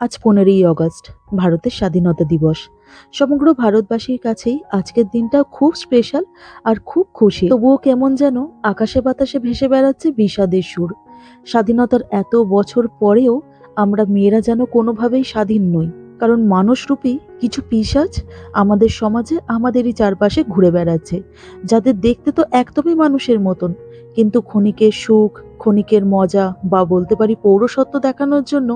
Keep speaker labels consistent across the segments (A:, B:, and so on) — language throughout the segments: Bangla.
A: আজ পনেরোই অগস্ট, ভারতের স্বাধীনতা দিবস। সমগ্র ভারতবাসীর কাছেই আজকের দিনটা খুব স্পেশাল আর খুব খুশি। তবুও কেমন যেন আকাশে বাতাসে ভেসে বেড়াচ্ছে বিষাদের সুর। স্বাধীনতার এত বছর পরেও আমরা মেয়েরা যেন কোনোভাবেই স্বাধীন নই। কারণ মানুষরূপী কিছু পিশাচ আমাদের সমাজে আমাদেরই চারপাশে ঘুরে বেড়াচ্ছে। যাদের দেখতে তো একদমই মানুষের মতন, কিন্তু ক্ষণিকের সুখ ক্ষণিকের মজা বা বলতে পারি পৌরসত্ব দেখানোর জন্য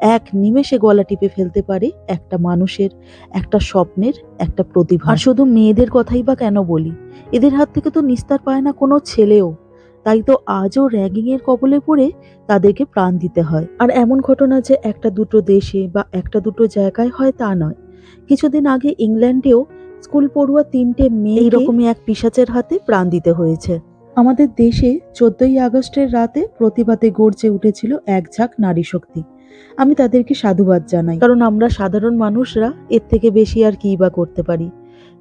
A: এক নিমেষে গলা টিপে ফেলতে পারে একটা মানুষের, একটা স্বপ্নের, একটা প্রতিভা। আর শুধু মেয়েদের কথাই বা কেন বলি? এদের হাত থেকে তো নিস্তার পায় না কোনো ছেলেও। তাই তো আজও র্যাগিং এর কবলে পড়ে তাদেরকে প্রাণ দিতে হয়। আর এমন ঘটনা যে একটা দুটো দেশে বা একটা দুটো জায়গায় হয় তা নয়। কিছুদিন আগে ইংল্যান্ডেও স্কুল পড়ুয়া তিনটে মেয়ে এইরকমই এক পিশাচের হাতে প্রাণ দিতে হয়েছে। আমাদের দেশে চোদ্দই আগস্টের রাতে প্রতিবাদে গর্জে উঠেছিল এক ঝাঁক নারী শক্তি। আমি তাদেরকে সাধুবাদ জানাই। কারণ আমরা সাধারণ মানুষরা এর থেকে বেশি আর কী বা করতে পারি?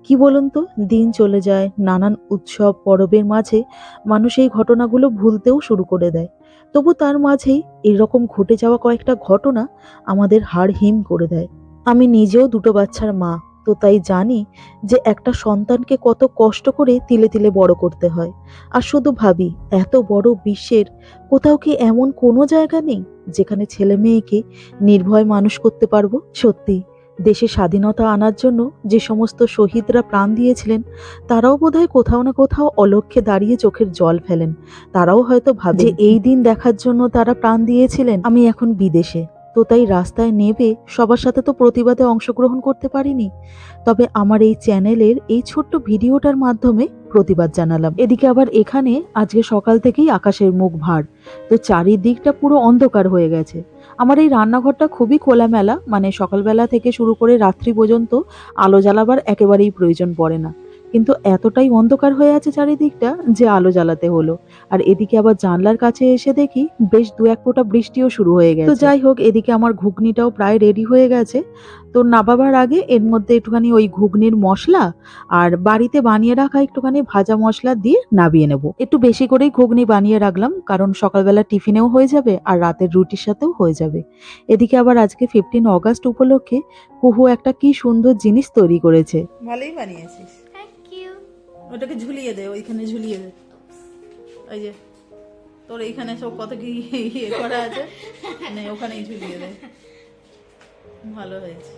A: কি বলুন তো? দিন চলে যায়, নানান উৎসব, পরবের মাঝে মানুষ এই ঘটনাগুলো ভুলতেও শুরু করে দেয়। তবু তার মাঝেই এরকম ঘটে যাওয়া কয়েকটা ঘটনা আমাদের হাড় হিম করে দেয়। আমি নিজেও দুটো বাচ্চার মা। তো তাই জানি যে একটা সন্তানকে কত কষ্ট করে তিলে তিলে বড় করতে হয়। আর শুধু ভাবি এত বড় বিশ্বের কোথাও কি এমন কোনো জায়গা নেই যেখানে ছেলে মেয়েকে নির্ভয় মানুষ করতে পারব? সত্যি দেশে স্বাধীনতা আনার জন্য যে সমস্ত শহীদরা প্রাণ দিয়েছিলেন তারাও বোধহয় কোথাও না কোথাও অলক্ষ্যে দাঁড়িয়ে চোখের জল ফেলেন। তারাও হয়তো ভাবে যে এই দিন দেখার জন্য তারা প্রাণ দিয়েছিলেন। আমি এখন বিদেশে। তো তাই রাস্তায় নেবে, সবার সাথে তো প্রতিবাদে অংশগ্রহণ করতে পারিনি। তবে আমার এই চ্যানেলের এই ছোট্ট ভিডিওটার মাধ্যমে প্রতিবাদ জানালাম। এদিকে আবার এখানে আজকে সকাল থেকেই আকাশের মুখ ভার, তো চারিদিকটা পুরো অন্ধকার হয়ে গেছে। আমার এই রান্নাঘরটা খুবই খোলামেলা মানে সকালবেলা থেকে শুরু করে রাত্রি পর্যন্ত আলো জ্বালাবার একেবারেই প্রয়োজন পড়ে না। কিন্তু এতটাই অন্ধকার হয়ে আছে চারিদিকটা যে আলো জ্বালাতে হলো। আর এদিকে আবার জানলার কাছে এসে দেখি বেশ দু এক ফোঁটা বৃষ্টিও শুরু হয়ে গেছে। তো যাই হোক এদিকে আমার ঘুগনিটাও প্রায় রেডি হয়ে গেছে। তো নাবাবার আগে এর মধ্যে একটুখানি ওই ঘুগনির মশলা আর বাড়িতে বানিয়ে রাখা একটুখানি ভাজা মশলা দিয়ে নাবিয়ে নেব। একটু বেশি করেই ঘুগনি বানিয়ে রাখলাম কারণ সকালবেলা টিফিনেও হয়ে যাবে আর রাতের রুটির সাথেও হয়ে যাবে। এদিকে আবার আজকে ফিফটিন অগাস্ট উপলক্ষে কুহু একটা কি সুন্দর জিনিস তৈরি করেছে।
B: ভালোই বানিয়েছিস। ওটাকে ঝুলিয়ে দে, ওইখানে ঝুলিয়ে দে। ওই যে, তোর এইখানে সব কত কি ইয়ে করা আছে? নে ওখানেই ঝুলিয়ে দে। ভালো হয়েছে।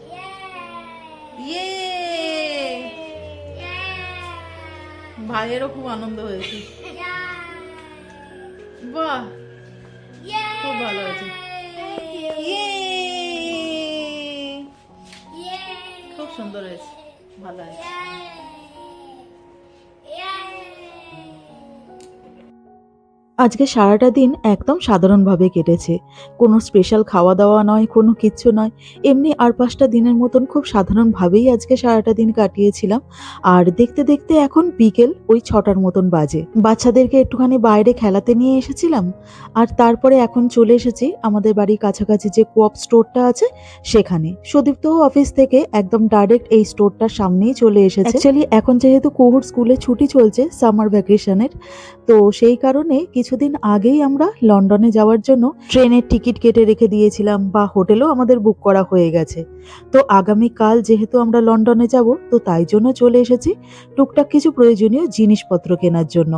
B: ইয়ে! ভাইয়েরও খুব আনন্দ হয়েছে। বাহ! খুব ভালো হয়েছে। ইয়ে! খুব সুন্দর হয়েছে। ভালো হয়েছে।
A: আজকে সারাটা দিন একদম সাধারণভাবে কেটেছে। কোনো স্পেশাল খাওয়া দাওয়া নয়, কোনো কিচ্ছু নয়। এমনি আর পাঁচটা দিনের মতন খুব সাধারণভাবেই আজকে সারাটা দিন কাটিয়েছিলাম। আর দেখতে দেখতে এখন বিকেল ওই ছটার মতন বাজে। বাচ্চাদেরকে একটুখানি বাইরে খেলাতে নিয়ে এসেছিলাম। আর তারপরে এখন চলে এসেছি আমাদের বাড়ির কাছাকাছি যে কোঅপ স্টোরটা আছে সেখানে। সুদীপ্ত অফিস থেকে একদম ডাইরেক্ট এই স্টোরটার সামনেই চলে এসেছে। অ্যাকচুয়ালি এখন যেহেতু কোহুর স্কুলে ছুটি চলছে সামার ভ্যাকেশনের তো সেই কারণে কিছুদিন আগেই আমরা লন্ডনে যাওয়ার জন্য ট্রেনের টিকিট কেটে রেখে দিয়েছিলাম বা হোটেলও আমাদের বুক করা হয়ে গেছে। তো আগামীকাল যেহেতু আমরা লন্ডনে যাব তো তাই জন্য চলে এসেছি টুকটাক কিছু প্রয়োজনীয় জিনিসপত্র কেনার জন্য।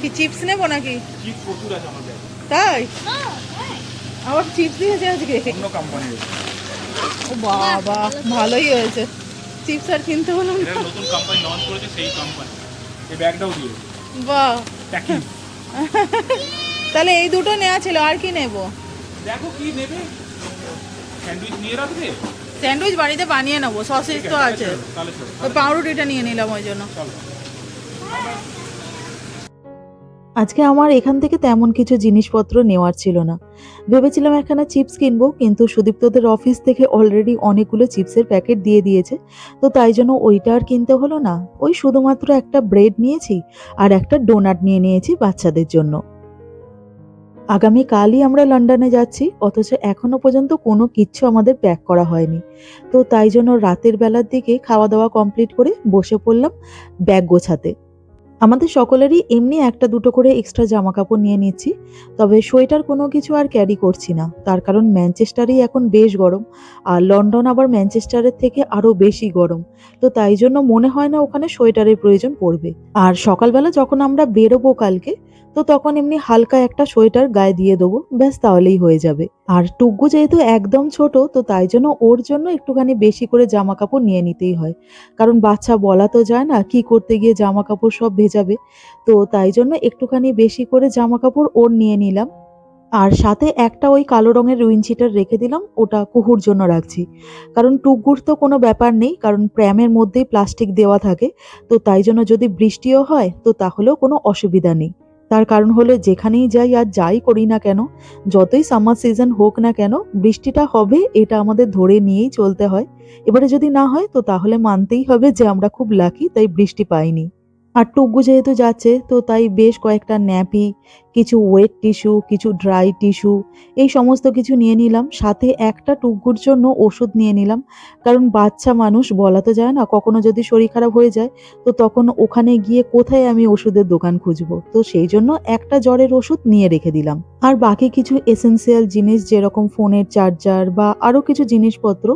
B: কি চিপস নেব নাকি?
C: চিপ প্রচুর আছে আমার ব্যাগে
B: তাই আবার চিপস দিয়েছে আজকে।
C: অন্য কোম্পানির
B: ও বাবা ভালোই হয়েছে। চিপস আর কিনতে হলো না।
C: নতুন কোম্পানি লঞ্চ করেছে সেই কোম্পানি এই ব্যাগটাও দিয়ে
B: বাহ।
C: প্যাকিং
B: তাহলে এই দুটো নেওয়া ছিল আর কি নেব?
C: দেখো কি নেবে। স্যান্ডউইচ নিয়ে রাখবে?
B: স্যান্ডউইচ বাড়িতে বানিয়ে নেব সসেজ তো আছে ওই পাউরুটিটা নিয়ে নিলাম ওই জন্য।
C: চলো।
A: আজকে আমার এখান থেকে তেমন কিছু জিনিসপত্র নেওয়ার ছিল না। ভেবেছিলাম একখানা চিপস কিনবো, কিন্তু সুদীপ্তদের অফিস থেকে অলরেডি অনেকগুলো চিপসের প্যাকেট দিয়ে দিয়েছে, তো তাই জন্য ওইটা আর কিনতে হলো না। ওই শুধুমাত্র একটা ব্রেড নিয়েছি আর একটা ডোনাট নিয়ে নিয়েছি বাচ্চাদের জন্য। আগামীকালই আমরা লন্ডনে যাচ্ছি, অথচ এখনও পর্যন্ত কোনো কিচ্ছু আমাদের প্যাক করা হয়নি। তো তাই জন্য রাতের বেলার দিকে খাওয়া দাওয়া কমপ্লিট করে বসে পড়লাম ব্যাগ গোছাতে। আমাদের সকলেরই এমনি একটা দুটো করে এক্সট্রা জামা কাপড় নিয়ে নিচ্ছি, তবে সোয়েটার কোনো কিছু আর ক্যারি করছি না। তার কারণ ম্যানচেস্টারই এখন বেশ গরম, আর লন্ডন আবার ম্যানচেস্টারের থেকে আরও বেশি গরম। তো তাই জন্য মনে হয় না ওখানে সোয়েটারের প্রয়োজন পড়বে। আর সকালবেলা যখন আমরা বেরোবো কালকে তো তখন এমনি হালকা একটা সোয়েটার গায়ে দিয়ে দেবো, ব্যাস তাহলেই হয়ে যাবে। আর টুগ্গু যেহেতু একদম ছোট, তো তাই জন্য ওর জন্য একটুখানি বেশি করে জামা কাপড় নিয়ে নিতেই হয়। কারণ বাচ্চা বলা তো যায় না, কি করতে গিয়ে জামা কাপড় সব ভেজাবে। তো তাই জন্য একটুখানি বেশি করে জামা কাপড় ওর নিয়ে নিলাম। আর সাথে একটা ওই কালো রঙের উইনচিটার রেখে দিলাম, ওটা কুহুর জন্য রাখছি। কারণ টুকগুর তো কোনো ব্যাপার নেই, কারণ প্র্যামের মধ্যেই প্লাস্টিক দেওয়া থাকে। তো তাই জন্য যদি বৃষ্টিও হয়, তো তাহলেও কোনো অসুবিধা নেই। তার কারণ হলো যেখানেই যাই আর যাই করি না কেন, যতই সামার সিজন হোক না কেন, বৃষ্টিটা হবে, এটা আমাদের ধরে নিয়েই চলতে হয়। এবারে যদি না হয়, তো তাহলে মানতেই হবে যে আমরা খুব লাকি তাই বৃষ্টি পাইনি। আর টুকু যেহেতু যাচ্ছে, তো তাই বেশ কয়েকটা ন্যাপি, কিছু ওয়েট টিস্যু কিছু ড্রাই টিস্যু এই সমস্ত কিছু নিয়ে নিলাম। সাথে একটা টুকুর জন্য ওষুধ নিয়ে নিলাম। কারণ বাচ্চা মানুষ বলা তো যায় না, কখনো যদি শরীর খারাপ হয়ে যায়, তো তখন ওখানে গিয়ে কোথায় আমি ওষুধের দোকান খুঁজবো? তো সেই জন্য একটা জ্বরের ওষুধ নিয়ে রেখে দিলাম। আর বাকি কিছু এসেন্সিয়াল জিনিস যেরকম ফোনের চার্জার বা আরও কিছু জিনিসপত্র,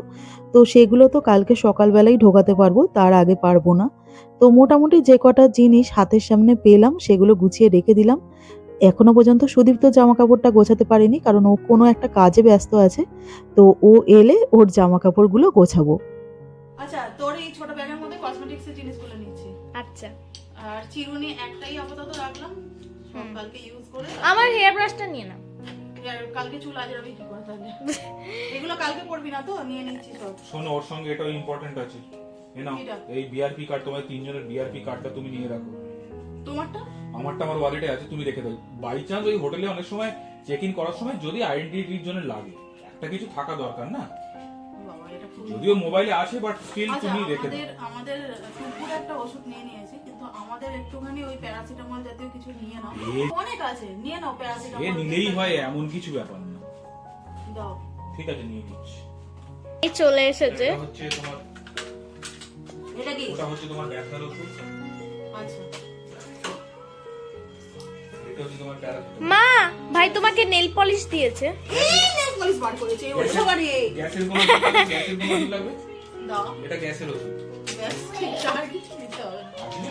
A: তো সেগুলো তো কালকে সকালবেলাই ঢোকাতে পারব, তার আগে পারব না। তো মোটামুটি যে কটা জিনিস হাতের সামনে পেলাম সেগুলো গুছিয়ে রেখে দিলাম। এখনও পর্যন্ত সুদীপ তো জামা কাপড়টা গোছাতে পারেনি কারণ ও কোনো একটা কাজে ব্যস্ত আছে। তো ও এলে ওর জামা কাপড়গুলো গোছাবো।
B: আচ্ছা তোর এই ছোট ব্যাগের মধ্যে কসমেটিক্স এর জিনিসগুলো নিচ্ছি।
D: আচ্ছা।
B: আর চিরুনি একটাই আপাতত রাখলাম। কালকে ইউজ করে
D: আমার হেয়ার ব্রাশটা নিয়ে নাও।
B: কালকে চুল আজরাবি কি করে তাহলে? এগুলো কালকে পড়বি না তো? নিয়ে নিচ্ছি সব।
C: শোনো ওর সঙ্গে এটাও ইম্পর্টেন্ট আছে। নাও? এই বিআরপি কার্ড তোমার তিনজনের বিআরপি কার্ডটা তুমি নিয়ে রাখো।
B: তোমারটা?
C: আমারটা আমার ওয়ালেটে আছে তুমি রেখে দাও। বাই চান্স ওই হোটেলে অনেক সময় চেক ইন করার সময় যদি আইডেন্টিটির জন্য লাগে একটা কিছু থাকা দরকার না? যদিও মোবাইলে আছে বাট স্টিল তুমি রেখে দাও।
B: আমাদের টুকুর একটা ওষুধ নিয়ে নিয়েছি কিন্তু আমাদের একটুখানি ওই প্যারাসিটামল জাতীয় কিছু নিয়ে নাও। অনেক আছে নিয়ে নাও
C: এ নিলেই হয় এমন কিছু ব্যাপার না।
B: দাও।
C: ঠিক আছে নিয়ে নিচ্ছি।
D: এই চলে এসেছে।
C: হচ্ছে তোমার
B: এটা কি?
C: ওটা হচ্ছে তোমার ব্যথার ওষুধ
B: আচ্ছা।
C: এটা হচ্ছে তোমার প্যারাসিটামল।
D: মা ভাই তোমাকে নেল পলিশ দিয়েছে।
B: এই নেল পলিশ বার করেছে এই ওষুধ বাড়ি
C: গ্যাসের কোনো গ্যাসের কোনো লাগবে?
B: দাও
C: এটা গ্যাসের ওষুধ।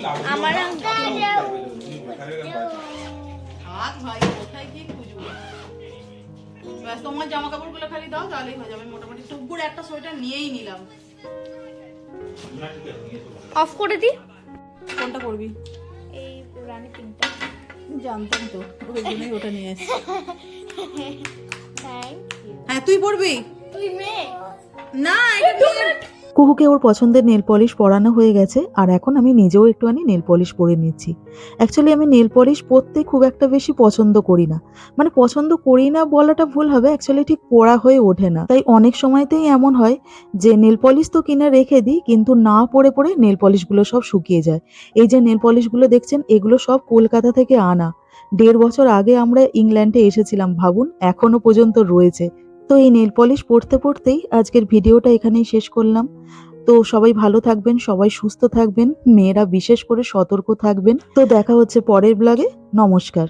B: না।
D: আমার
C: না, না,
B: ভাই কোথায় কি খুঁজবো? তোমার জামা কাপড়গুলো খালি দাও তাহলেই হয়ে যাবে। মোটামুটি টুকুর একটা সোয়েটার নিয়েই নিলাম।
D: অফ করে দি।
B: কোনটা করবি?
D: এই রানী পিঙ্কটা
B: জানতাম তো ওই জন্যই ওটা নিয়ে এসেছি।
D: থ্যাংক ইউ
B: হ্যাঁ তুই পড়বি?
D: তুই মেয়ে?
B: না এটা
A: কুহুকে ওর পছন্দের নেল পলিশ পরানো হয়ে গেছে, আর এখন আমি নিজেও একটুখানি নেল পলিশ পরে নিচ্ছি। অ্যাকচুয়ালি আমি নেল পলিশ পরতে খুব একটা বেশি পছন্দ করি না। মানে পছন্দ করি না বলাটা ভুল হবে অ্যাকচুয়ালি ঠিক পরা হয়ে ওঠে না। তাই অনেক সময়তেই এমন হয় যে নেল পলিশ তো কিনে রেখে দিই, কিন্তু না পরে পরে নেল পলিশগুলো সব শুকিয়ে যায়। এই যে নেল পলিশগুলো দেখছেন, এগুলো সব কলকাতা থেকে আনা। দেড় বছর আগে আমরা ইংল্যান্ডে এসেছিলাম ভাবুন, এখনও পর্যন্ত রয়েছে। তো এই নেল পলিশ পড়তে পড়তেই আজকের ভিডিওটা এখানেই শেষ করলাম। তো সবাই ভালো থাকবেন, সবাই সুস্থ থাকবেন, মেয়েরা বিশেষ করে সতর্ক থাকবেন। তো দেখা হচ্ছে পরের ব্লগে নমস্কার।